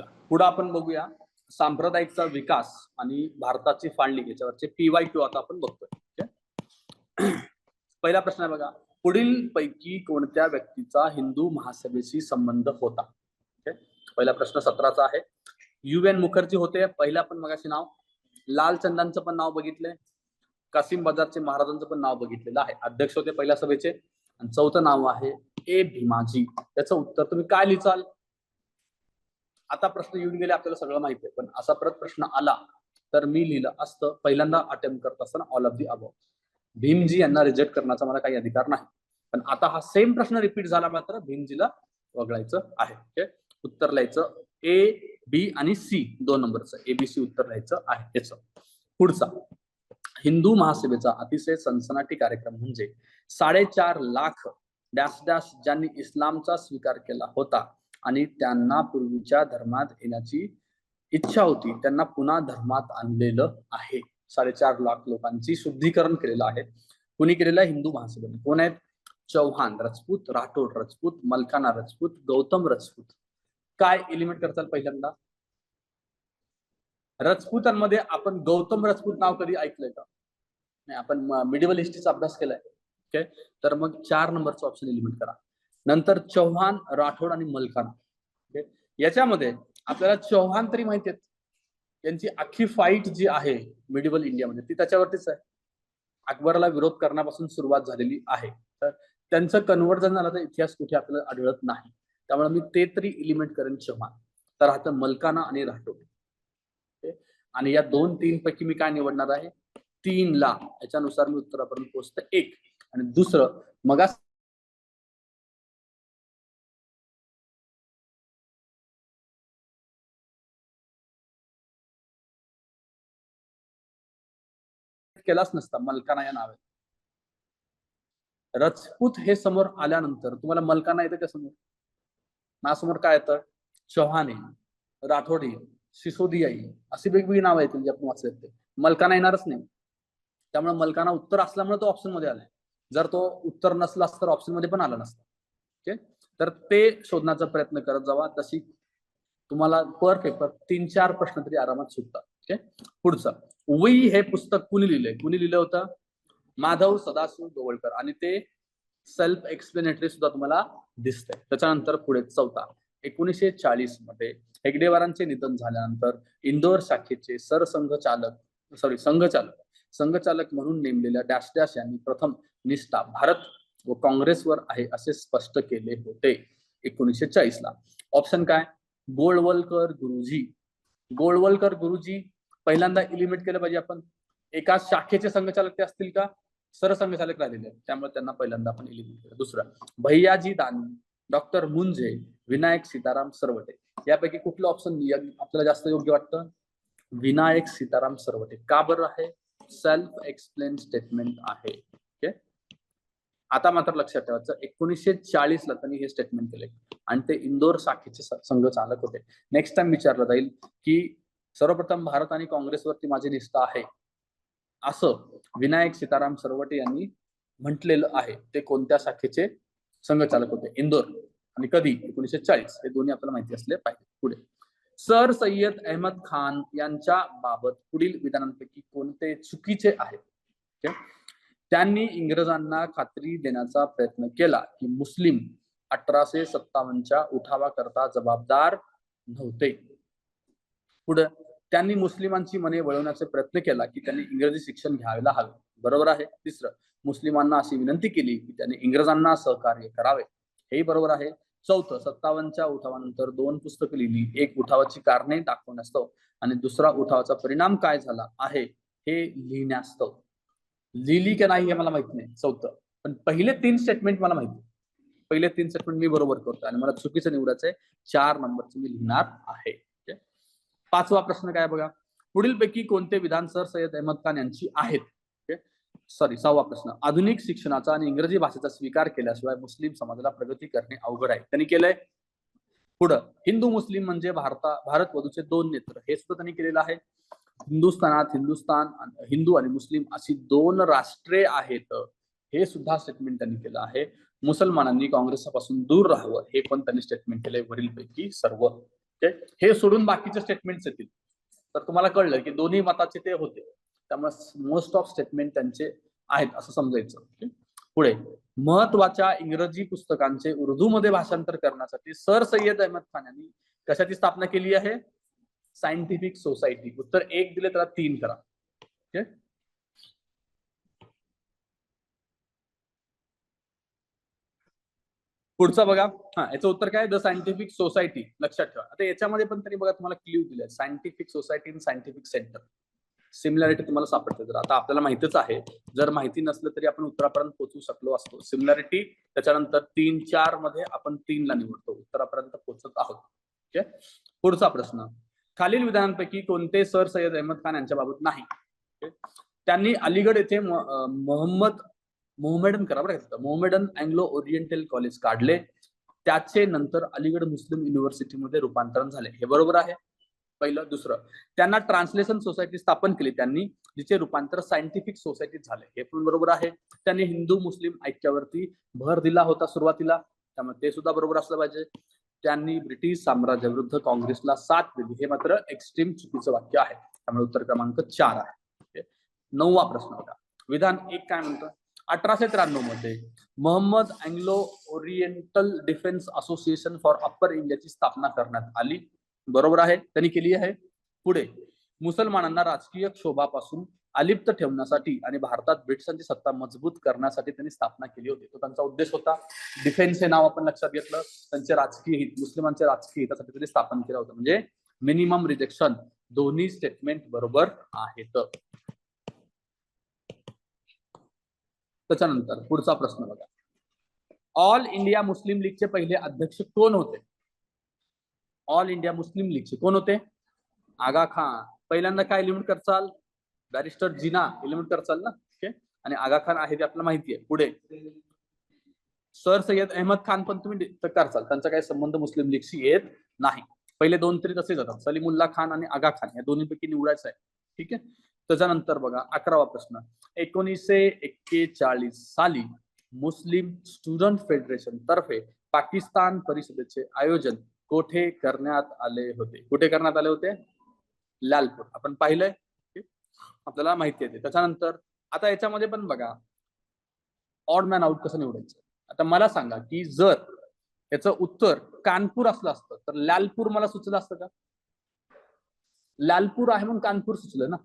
पुढे आपण बघूया. सांप्रदायिकचा विकास आणि भारताची फाळणी याच्यावरचे पीवाय क्यू आता आपण बघतोय. पहिला प्रश्न आहे बघा. पुढील पैकी कोणत्या व्यक्तीचा हिंदू महासभेशी संबंध होता? पहिला प्रश्न सतराचा आहे. यू एन मुखर्जी होते. पहिला पण मगाशी नाव. लाल चंदांचं पण नाव बघितलंय. कासिम बाजारचे महाराजांचं पण नाव बघितलेलं आहे. अध्यक्ष होते पहिल्या सभेचे. आणि चौथं नाव आहे ए भीमाजी. त्याचं उत्तर तुम्ही काय लिहिचाल आता प्रश्न येऊन गेले आपल्याला सगळं माहिती आहे. पण असा परत प्रश्न आला तर मी लिहिलं असतं पहिल्यांदा अटेम्प्ट करत असताना all of the above Bhimji यांना रिजेक्ट करण्याचा मला काही अधिकार नाही. पण आता हा सेम प्रश्न रिपीट झाला मात्र भीमजीला वगळायचं आहे. ओके उत्तर लिहायचं ए बी आणि सी दोन नंबरचं एबीसी उत्तर लिहायचं आहे. याचं पुढचा. हिंदू महासभेचा अतिशय सनसनाटी कार्यक्रम म्हणजे साडेचार लाख डॅश डॅश ज्यांनी इस्लामचा स्वीकार केला होता आणि त्यांना पूर्वीच्या धर्मात येण्याची इच्छा होती. त्यांना पुन्हा धर्मात आणलेलं आहे. साडेचार लाख लोकांची शुद्धीकरण केलेलं आहे. कुणी केलेलं आहे? हिंदू महासभेने. कोण आहेत? चौहान राजपूत राठोड राजपूत मलकाना राजपूत गौतम रजपूत. काय एलिमेंट करताल पहिल्यांदा? राजपूतांमध्ये आपण गौतम राजपूत नाव कधी ऐकलंय का? नाही आपण मिडिवल हिस्ट्रीचा अभ्यास केलाय. ओके तर मग चार नंबरचा ऑप्शन एलिमेंट करा. नंतर चौहान राठोड आणि मलकाना. याच्यामध्ये आपल्याला चौहान तरी माहिती आहेत. यांची अख्खी फाईट जी आहे मिडिवल इंडियामध्ये ती त्याच्यावरतीच आहे. अकबरला विरोध करण्यापासून सुरुवात झालेली आहे. तर त्यांचं कन्वर्जन झालं तर इतिहास कुठे आपल्याला आढळत नाही. त्यामुळे मी ते तरी इलिमेंट करेन चव्हाण तर राहतं मलकाना आणि राठोड. आणि या दोन तीन पैकी मी काय निवडणार आहे? तीन ला याच्यानुसार मी उत्तरापर्यंत पोहोचतो एक. आणि दुसरं मग केलाच नसता मलकाना या नावे. राजपूत हे समोर आल्यानंतर तुम्हाला मलकाना येतं का समोर? नासमोर काय येतं? चौहाने राठोडी राठोड सिसोदिया अशी वेगवेगळी नावं येतील जे आपण वाचले ते. मलकाना येणारच नाही. त्यामुळे मलकाना उत्तर असल्यामुळे तो ऑप्शनमध्ये आलाय. जर तो उत्तर नसला तर ऑप्शनमध्ये पण आला नसता. ओके? तर ते शोधण्याचा प्रयत्न करत जावा. तशी तुम्हाला पर पेपर तीन चार प्रश्न तरी आरामात सुटतात. ओके? पुढचं. वई हे पुस्तक कुणी लिहिलंय? कुणी लिहिलं होतं? माधव सदाशिव गोवळकर आणि ते सेल्फ एक्सप्लेनेटरी सुद्धा तुम्हाला दिसतंय. त्याच्यानंतर पुढे चौथा. एकोणीसशे चाळीसमध्ये हेगडेवारांचे निधन झाल्यानंतर इंदोर शाखेचे सरसंघचालक सॉरी संघचालक. संघचालक म्हणून नेमलेल्या डॅश डॅश यांनी प्रथम निष्ठा भारत व काँग्रेसवर आहे असे स्पष्ट केले होते. एकोणीसशे चाळीस ला ऑप्शन काय? गोळवलकर गुरुजी. गोळवलकर गुरुजी पहिल्यांदा इलिमिट केलं पाहिजे आपण. एका शाखेचे संघचालक ते असतील का? सरसंघचालक राहिलेले आहेत. त्यामुळे त्यांना पहिल्यांदा आपण इलिमिट केलं. दुसरं भैयाजी दानी डॉक्टर मुंजे विनायक सीताराम सरवटे. यापैकी कुठलं ऑप्शन आपल्याला जास्त योग्य वाटतं? विनायक सीताराम सरवटे. का बरं आहे? सेल्फ एक्सप्लेन स्टेटमेंट आहे. ओके आता मात्र लक्षात ठेवायचं एकोणीसशे चाळीस ला त्यांनी हे स्टेटमेंट केले आणि ते इंदोर शाखेचे संघ चालक होते. नेक्स्ट टाइम विचारलं जाईल की सर्वप्रथम भारत आणि काँग्रेसवरती माझी निष्ठा आहे. असं विनायक सीताराम सरवटे यांनी म्हटलेलं आहे. ते कोणत्या शाखेचे संघचालक होते? इंदोर आणि कधी? एकोणीसशे चाळीस. हे दोन्ही आपल्याला माहिती असले पाहिजे. पुढे. सर सय्यद अहमद खान यांच्या बाबत पुढील विधानांपैकी कोणते चुकीचे आहे त्यांनी इंग्रजांना खात्री देण्याचा प्रयत्न केला की मुस्लिम अठराशे सत्तावन्नच्या उठावा करता जबाबदार नव्हते. पुढे. त्यांनी मुस्लिमांची मने वळवण्याचा प्रयत्न केला की त्यांनी इंग्रजी शिक्षण घ्यायला हवे. बरोबर आहे. तिसरं मुस्लिमांना अशी विनंती केली की त्यांनी इंग्रजांना सहकार्य करावे. हेही बरोबर आहे. चौथं सत्तावन्नच्या उठावानंतर दोन पुस्तकं लिहिली. एक उठावाची कारणे दाखवण्यास्तव आणि दुसरा उठावाचा परिणाम काय झाला आहे हे लिहिण्यास्तव लिहिली की नाही हे मला माहीत नाही. चौथं पण पहिले तीन स्टेटमेंट मला माहिती. पहिले तीन स्टेटमेंट मी बरोबर करतो आणि मला चुकीचं निवडायचंय. चार नंबरचं मी लिहिणार आहे. पाचवा प्रश्न काय बघा? पुढील पैकी कोणते विधान सर सय्यद अहमद खान यांची आहेत? सॉरी सहावा प्रश्न. आधुनिक शिक्षणाचा आणि इंग्रजी भाषेचा स्वीकार केल्याशिवाय मुस्लिम समाजाला प्रगती करणे अवघड आहे. त्यांनी केलंय? पुढं. हिंदू मुस्लिम म्हणजे भारता भारत वधूचे दोन नेत्र. हे सुद्धा त्यांनी केलेलं आहे. हिंदुस्थानात हिंदुस्थान हिंदू आणि मुस्लिम अशी दोन राष्ट्रे आहेत. हे सुद्धा स्टेटमेंट त्यांनी केलं आहे. मुसलमानांनी काँग्रेसपासून दूर राहावं हे पण त्यांनी स्टेटमेंट केलंय वरीलपैकी सर्व. हे सोडून बाकीचे स्टेटमेंट्स येतील. तर तुम्हाला कळलं की दोन्ही मताचे ते होते. त्यामुळे मोस्ट ऑफ स्टेटमेंट त्यांचे आहेत असं समजायचं. पुढे महत्त्वाच्या इंग्रजी पुस्तकांचे उर्दू मध्ये भाषांतर करण्यासाठी सर सय्यद अहमद खान यांनी कशाची स्थापना केली आहे? सायंटिफिक सोसायटी उत्तर एक दिले त्याला तीन करा ओके पुढचा बघा. हा याचं उत्तर काय? द सायंटिफिक सोसायटी लक्षात ठेवा. आता याच्यामध्ये पण तरी बघा तुम्हाला क्ल्यू दिले scientific society in scientific center similarity तुम्हाला सापडते. जर आता आपल्याला माहितीच आहे जर माहिती नसलं तरी आपण उत्तरापर्यंत पोहोचू शकलो असतो. सिमिलॅरिटी त्याच्यानंतर तीन चारमध्ये आपण तीनला निवडतो. उत्तरापर्यंत पोहोचत आहोत. ओके पुढचा प्रश्न. खालील विधानांपैकी कोणते सर सय्यद अहमद खान यांच्याबाबत नाही? त्यांनी अलीगड येथे मोहम्मद मोहमेडन करा बरं का अँग्लो ओरिएंटल कॉलेज काढले. त्याचे नंतर अलीगड मुस्लिम युनिव्हर्सिटीमध्ये रूपांतरण झाले. हे बरोबर आहे. पहिलं. दुसरं. त्यांना ट्रान्सलेशन सोसायटी स्थापन केली त्यांनी जिचे रूपांतर सायंटिफिक सोसायटीत झाले. हे पण बरोबर आहे. त्यांनी हिंदू मुस्लिम ऐक्यावरती भर दिला होता सुरुवातीला. त्यामुळे ते सुद्धा बरोबर असलं पाहिजे. त्यांनी ब्रिटिश साम्राज्याविरुद्ध काँग्रेसला साथ दिली. हे मात्र एक्स्ट्रीम चुकीचं वाक्य आहे. त्यामुळे उत्तर क्रमांक चार आहे. नववा प्रश्न होता. विधान एक काय म्हणतं? अठराशे त्र्याण्णवमध्ये Mohammad Anglo Oriental Defence Association for Upper इंडियाची स्थापना करण्यात आली. बरोबर आहे? त्यांनी केली आहे. पुढे मुसलमानांना राजकीय क्षोभापासून अलिप्त ठेवण्यासाठी आणि भारतात ब्रिटिशांची सत्ता मजबूत करण्यासाठी त्यांनी स्थापना केली होती. तो त्यांचा उद्देश होता. डिफेन्स हे नाव आपण लक्षात घेतलं. त्यांचे राजकीय हित मुस्लिमांचे राजकीय हितासाठी त्यांनी स्थापन केलं होतं. म्हणजे मिनिमम रिजेक्शन दोन्ही स्टेटमेंट बरोबर आहेत. त्याच्यानंतर पुढचा प्रश्न बघा. ऑल इंडिया मुस्लिम लीगचे पहिले अध्यक्ष कोण होते? ऑल इंडिया मुस्लिम लीगचे कोण होते? आगा खान. पहिल्यांदा काय लिमिट करचाल? बॅरिस्टर जिना लिमिट करचाल ना? ओके आणि आगा खान आहे ते आपल्याला माहिती आहे. पुढे. सर सय्यद अहमद खान पण तुम्ही करचाल. त्यांचा काही संबंध मुस्लिम लीगशी येत नाही. पहिले दोन तरी तसे जातात सलीमुल्ला खान आणि आगा खान. या दोन्हीपैकी निवडायचं आहे. ठीक आहे? त्याच्यानंतर बघा अकरावा प्रश्न. एकोणीसशे एक्केचाळीस साली मुस्लिम स्टुडंट फेडरेशन तर्फे पाकिस्तान परिषदेचे आयोजन कोठे करण्यात आले होते? कुठे करण्यात आले होते? लालपूर. आपण पाहिलंय? आपल्याला माहिती येते ते. त्याच्यानंतर आता याच्यामध्ये पण बघा ऑड मॅन आउट कसं निवडायचं? आता मला सांगा की जर याचं उत्तर कानपूर असलं असतं तर लालपूर मला सुचलं असतं का? लालपूर आहे म्हणून कानपूर सुचलं ना?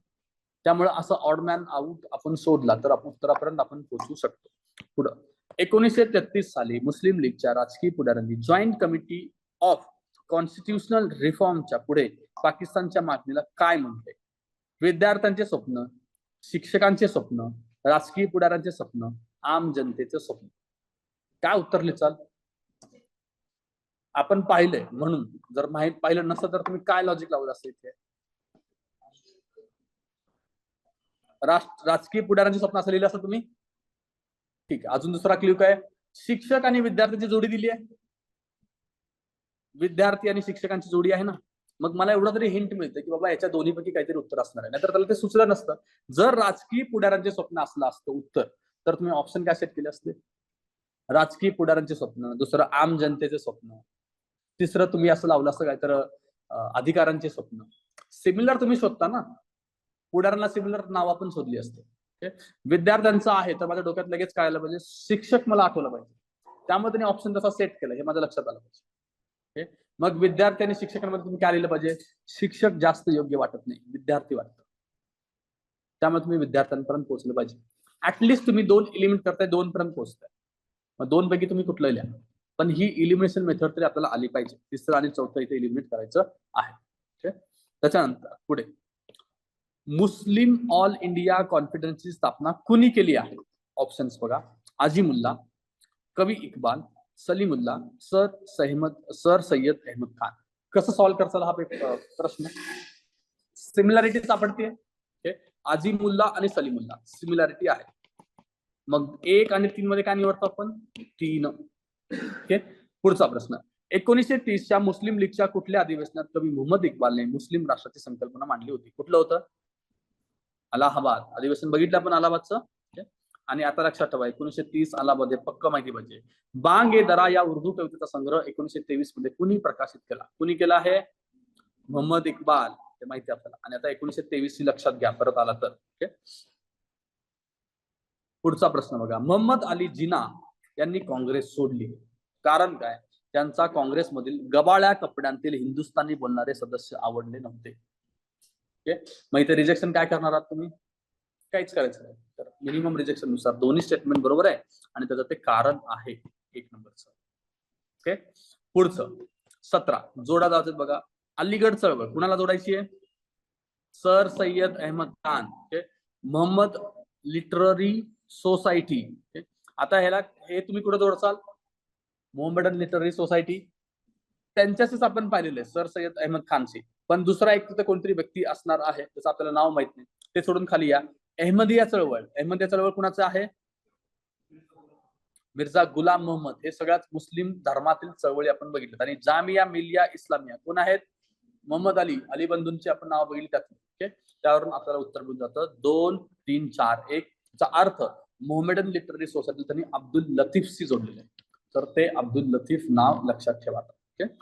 त्यामुळे असं ऑडमॅन आऊट आपण शोधला तर आपण उत्तरापर्यंत आपण पोहोचू शकतो. पुढं. एकोणीसशे तेहतीस साली मुस्लिम लीगच्या राजकीय पुढाऱ्यांनी जॉईंट कमिटी ऑफ कॉन्स्टिट्युशनल रिफॉर्मच्या पुढे पाकिस्तानच्या मागणीला काय म्हणते विद्यार्थ्यांचे स्वप्न शिक्षकांचे स्वप्न राजकीय पुढाऱ्यांचे स्वप्न आम जनतेचे स्वप्न. काय उत्तरले चाल आपण पाहिलंय म्हणून. जर माहीत पाहिलं नसतं तर तुम्ही काय लॉजिक लावलं असतं इथे राष्ट्र राजकीय पुढाऱ्यांचे स्वप्न असं लिहिलं असं तुम्ही? ठीक आहे. अजून दुसरा क्ल्यू काय शिक्षक आणि विद्यार्थ्यांची जोडी दिली आहे. विद्यार्थी आणि शिक्षकांची जोडी आहे ना? मग मला एवढं तरी हिंट मिळतं की बाबा याच्या दोन्हीपैकी काहीतरी उत्तर असणार आहे. नाहीतर त्याला ते सुचलं नसतं. जर राजकीय पुढाऱ्यांचे स्वप्न असलं असतं उत्तर तर तुम्ही ऑप्शन काय सेट केले असते? राजकीय पुढाऱ्यांचे स्वप्न दुसरं आम जनतेचे स्वप्न तिसरं तुम्ही असं लावलं असतं काय तर अधिकारांचे स्वप्न. सिमिलर तुम्ही शोधता ना? पुढाऱ्यांना सिमिलर नाव आपण शोधली असते. विद्यार्थ्यांचं आहे तर माझ्या डोक्यात लगेच कळायला पाहिजे. शिक्षक मला आठवलं पाहिजे. त्यामुळे त्यांनी ऑप्शन तसा सेट केला हे माझ्या लक्षात आलं पाहिजे. मग विद्यार्थी आणि शिक्षकांमध्ये तुम्ही काय लिहिलं पाहिजे? शिक्षक जास्त योग्य वाटत नाही विद्यार्थी वाटत. त्यामुळे तुम्ही विद्यार्थ्यांपर्यंत पोहोचलं पाहिजे. ऍटलिस्ट तुम्ही दोन इलिमिनेट करताय दोन पर्यंत पोहोचताय. मग दोन पैकी तुम्ही कुठलं लिहा? पण ही इलिमिनेशन मेथड तरी आपल्याला आली पाहिजे. तिसरं आणि चौथं इथे इलिमिनेट करायचं आहे. त्याच्यानंतर पुढे. मुस्लिम ऑल इंडिया कॉन्फिडन्सची स्थापना कुणी केली आहे? ऑप्शन्स बघा. आजिमुल्ला कवी इक्बाल सलीमुल्ला सर सहमद सर सय्यद अहमद खान. कसं सॉल्व्ह करताल हा प्रश्न? सिमिलॅरिटी सापडते okay? आणि सलीमुल्ला. सिमिलॅरिटी आहे. मग एक आणि तीन मध्ये काय निवडतो आपण? तीन. ओके. पुढचा प्रश्न. एकोणीसशे तीसच्या मुस्लिम लीगच्या कुठल्या अधिवेशनात कवी मोहम्मद इक्बालने मुस्लिम राष्ट्राची संकल्पना मांडली होती? कुठलं होतं? अलाहाबाद. अधिवेशन बघितलं आपण अलाहाबादचं? आणि आता लक्षात ठेवा एकोणीसशे तीस अलाहाबाद हे पक्क माहिती पाहिजे. बांगे दरा या उर्दू कवितेचा संग्रह एकोणीसशे तेवीसमध्ये कुणी प्रकाशित केला? कुणी केला आहे? मोहम्मद इक्बाल. ते माहिती आपल्याला. आणि आता एकोणीशे तेवीस लक्षात घ्या परत आला तर. ओके पुढचा प्रश्न बघा. मोहम्मद अली जिना यांनी काँग्रेस सोडली. कारण काय? त्यांचा काँग्रेसमधील गबाळ्या कपड्यांतील हिंदुस्थानी बोलणारे सदस्य आवडले नव्हते. ओके मग इथे रिजेक्शन काय करणार आहात तुम्ही? काहीच करायचं नाही. तर मिनिमम रिजेक्शननुसार दोन्ही स्टेटमेंट बरोबर आहे आणि त्याचं ते कारण आहे एक नंबरचं. ओके पुढचं सतरा. जोडा जायचं बघा. अलीगड चळवळ. कुणाला जोडायची आहे? Sir Sayyad Ahmad Khan. Okay Mohammad literary society. आता ह्याला हे तुम्ही कुठे जोडसाल? Mohammedan literary society. त्यांच्याशीच आपण पाहिलेलं आहे सर सय्यद अहमद खानशी. पण दुसरा एक तिथे कोणतरी व्यक्ती असणार आहे त्याचं आपल्याला नाव माहीत नाही ते सोडून खाली या. अहमदिया चळवळ. अहमदिया चळवळ कुणाचं आहे? मिर्झा गुलाम मोहम्मद. हे सगळ्यात मुस्लिम धर्मातील चळवळी आपण बघितल्यात. आणि जामिया मिलिया इस्लामिया. कोण आहेत? मोहम्मद अली. अली बंधूंची आपण नाव बघितली त्यात ओके? त्यावरून आपल्याला उत्तर मिळून जातं. दोन तीन चार एक. चा अर्थ मोहम्मदन लिटररी सोसायटी त्यांनी अब्दुल लतीफशी जोडलेले आहे. तर ते अब्दुल लतीफ नाव लक्षात ठेवा ओके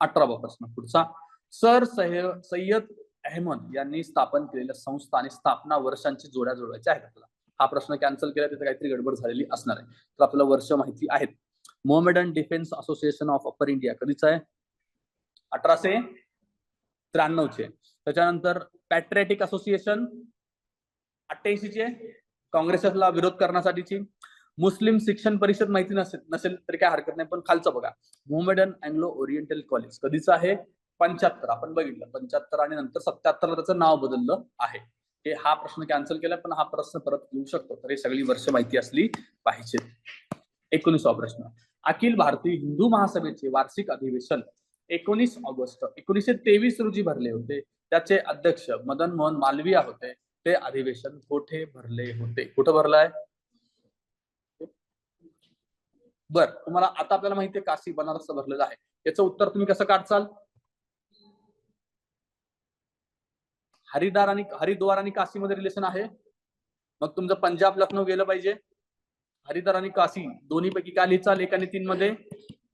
अठरावा प्रश्न पुढचा. सर सह सय्यद अहमद यांनी स्थापन केलेल्या संस्था आणि स्थापना वर्षांची जोड्या जोडवायच्या आहेत आपल्याला. हा प्रश्न कॅन्सल केला तिथे काहीतरी गडबड झालेली असणार आहे. तर आपल्याला वर्ष माहिती आहेत. Mohammedan defence association of upper India कधीच आहे? अठराशे त्र्याण्णवचे. त्याच्यानंतर पॅट्रियाटिक असोसिएशन अठ्ठ्याऐंशीचे. काँग्रेसला विरोध करण्यासाठीची. मुस्लिम शिक्षण परिषद माहिती नसेल नसेल तरी काय हरकत नाही पण खालचं बघा. मोहम्मदन अँग्लो ओरिएंटल कॉलेज कधीच आहे? पंच्याहत्तर. आपण बघितलं पंच्याहत्तर आणि नंतर सत्याहत्तरला त्याचं नाव बदललं आहे. हे हा प्रश्न कॅन्सल केला पण हा प्रश्न परत येऊ शकतो. तर हे सगळी वर्ष माहिती असली पाहिजे. एकोणीसवा प्रश्न. अखिल भारतीय हिंदू महासभेचे वार्षिक अधिवेशन एकोणीस ऑगस्ट एकोणीसशे तेवीस रोजी भरले होते. त्याचे अध्यक्ष मदन मोहन मालविया होते. ते अधिवेशन कोठे भरले होते? कुठं आहे? बर तुम्हाला आता आपल्याला माहितीये काशी बनारस भरलेलं आहे? याचं उत्तर तुम्ही कसं काढचाल? हरिद्वार आणि हरिद्वार आणि काशीमध्ये रिलेशन आहे. मग तुमचं पंजाब लखनौ गेलं पाहिजे. हरिद्वार आणि काशी दोन्हीपैकी काय लिहिचाल? एक आणि तीन मध्ये?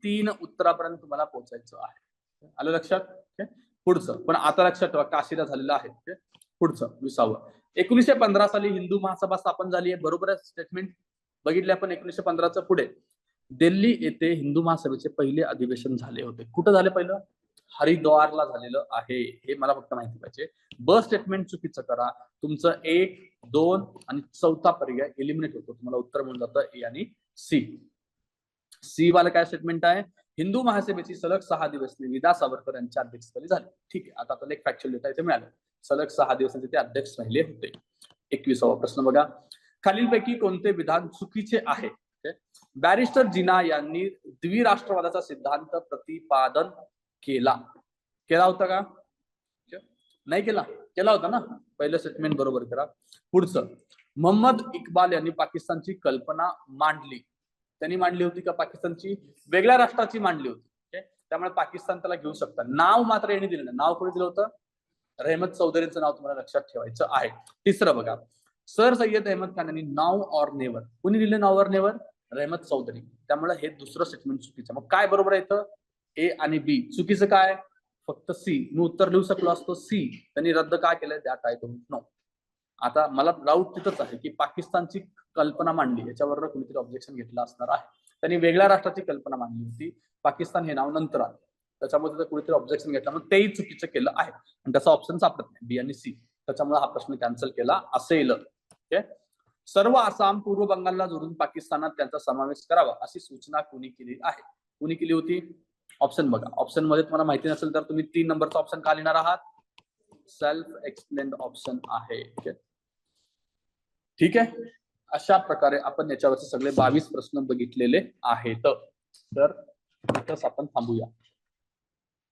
तीन उत्तरापर्यंत तुम्हाला पोहोचायचं आहे. आलं लक्षात? पुढचं. पण आता लक्षात ठेवा काशीला झालेलं आहे. पुढचं विसावं. एकोणीसशे पंधरा साली हिंदू महासभा स्थापन झाली आहे. बरोबर स्टेटमेंट बघितले आपण एकोणीसशे पंधराचं पुढे. दिल्ली येथे हिंदू महासभेचे पहिले अधिवेशन झाले होते. कुठं झाले पहिलं? हरिद्वारला झालेलं आहे. हे मला फक्त माहिती पाहिजे. ब स्टेटमेंट चुकीचं करा. तुमचं एक दोन आणि चौथा पर्याय एलिमिनेट होतो. तुम्हाला उत्तर मिळून जातं ए आणि सी सी वाला काय स्टेटमेंट आहे? हिंदू महासभेची सलग सहा दिवस निविदा सावरकर यांच्या अध्यक्षस्थानी झाली. ठीक आहे. आता आपल्याला एक फॅक्च्युअल डेटा इथे मिळालं. सलग सहा दिवसांचे ते अध्यक्ष राहिले होते. एकविसावा प्रश्न बघा. खालीलपैकी कोणते विधान चुकीचे आहे? बॅरिस्टर जिना यांनी द्विराष्ट्रवादाचा सिद्धांत प्रतिपादन केला. केला होता का? नाही केला. केला होता ना? पहिलं स्टेटमेंट बरोबर करा. पुढचं मोहम्मद इक्बाल यांनी पाकिस्तानची कल्पना मांडली. त्यांनी मांडली होती का पाकिस्तानची? वेगळ्या राष्ट्राची मांडली होती. त्यामुळे पाकिस्तान त्याला घेऊ शकतात नाव मात्र यांनी दिलं नाव कोणी दिलं होतं? रहमत चौधरीचं नाव तुम्हाला लक्षात ठेवायचं आहे. तिसरं बघा सर सय्यद अहमद खान यांनी नाव ऑर नेवर कुणी दिले नाव ऑर नेवर रहमत चौधरी. त्यामुळे हे दुसरं स्टेटमेंट चुकीचं मग काय बरोबर आहे इथं? ए आणि बी चुकीचं काय? फक्त सी मी उत्तर लिहू शकलो असतो सी त्यांनी रद्द काय केलंय? दॅट आय डोंट नो आता मला डाऊट तिथंच आहे की पाकिस्तानची कल्पना मांडली. याच्यावर कुणीतरी ऑब्जेक्शन घेतलं असणार आहे. त्यांनी वेगळ्या राष्ट्राची कल्पना मांडली होती. पाकिस्तान हे नाव नंतर आलं. त्याच्यामध्ये कुणीतरी ऑब्जेक्शन घेतलं मग तेही चुकीचं केलं आहे. आणि त्याचा ऑप्शन सापडत नाही. बी आणि सी त्याच्यामुळे हा प्रश्न कॅन्सल केला असेल ओके सर्व आसाम पूर्व बंगालला जोडून पाकिस्तानात त्यांचा समावेश करावा अशी सूचना कुणी केली आहे? कुणी केली होती? ऑप्शन बघा. ऑप्शनमध्ये तुम्हाला माहिती नसेल तर तुम्ही तीन नंबरचा ऑप्शन का लिहिणार आहात? सेल्फ एक्सप्लेन्ड ऑप्शन आहे ठीक आहे? अशा प्रकारे आपण याच्यावरचे सगळे बावीस प्रश्न बघितलेले आहेत. तर इथंच आपण थांबूया.